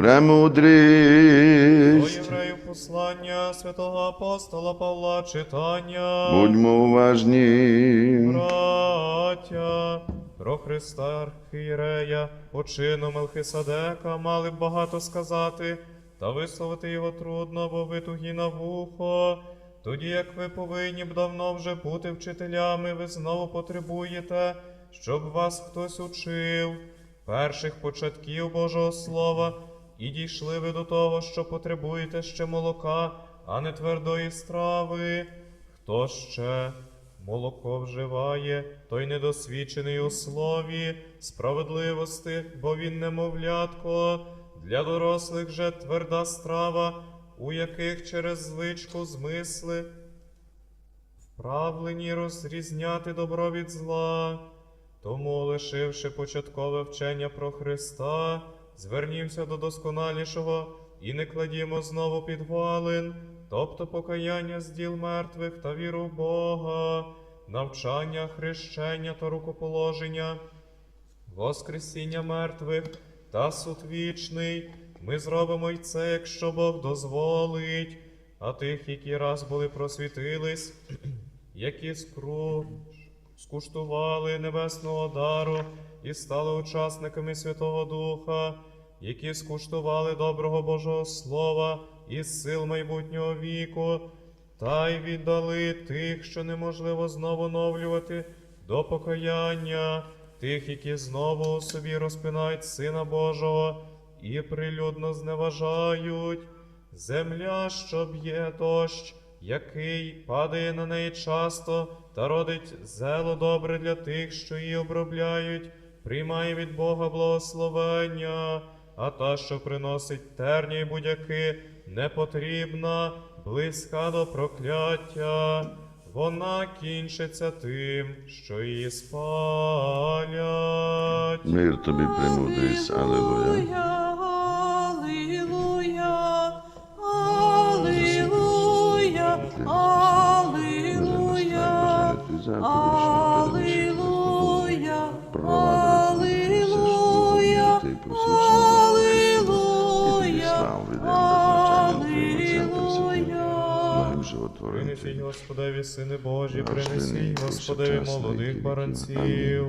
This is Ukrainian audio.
Премудрість. євреїв послання святого апостола Павла читання. Будьмо уважні. Браття, про Христа Архієрея, по чину Мелхиседека мали б багато сказати, та висловити його трудно, бо ви тугі на вухо. Тоді як ви повинні б давно вже бути вчителями, ви знову потребуєте, щоб вас хтось учив, перших початків Божого Слова, і дійшли ви до того, що потребуєте ще молока, а не твердої страви. Хто ще молоко вживає, той недосвідчений у слові, справедливости, бо він немовлятко, для дорослих же тверда страва, у яких через звичку змисли вправлені розрізняти добро від зла. Тому, лишивши початкове вчення про Христа, звернімося до досконалішого і не кладімо знову підвалин, тобто покаяння з діл мертвих та віру в Бога, навчання, хрещення та рукоположення, Воскресіння мертвих та суд вічний. Ми зробимо й це, якщо Бог дозволить, а тих, які раз були просвітились, які скру... скуштували небесного дару і стали учасниками Святого Духа, які скуштували доброго Божого Слова і сил майбутнього віку, та й віддали тих, що неможливо знову оновлювати до покаяння, тих, які знову у собі розпинають Сина Божого і прилюдно зневажають. Земля, що б'є дощ, який падає на неї часто, та родить зело добре для тих, що її обробляють, приймає від Бога благословення, а та, що приносить терні й будяки, непотрібна, близька до прокляття. Вона кінчиться тим, що її спалять. Мир тобі. Аллилуйя. Аллилуйя, Принесіть Господеві, сини Божі, принесіть Господеві молодих баранців.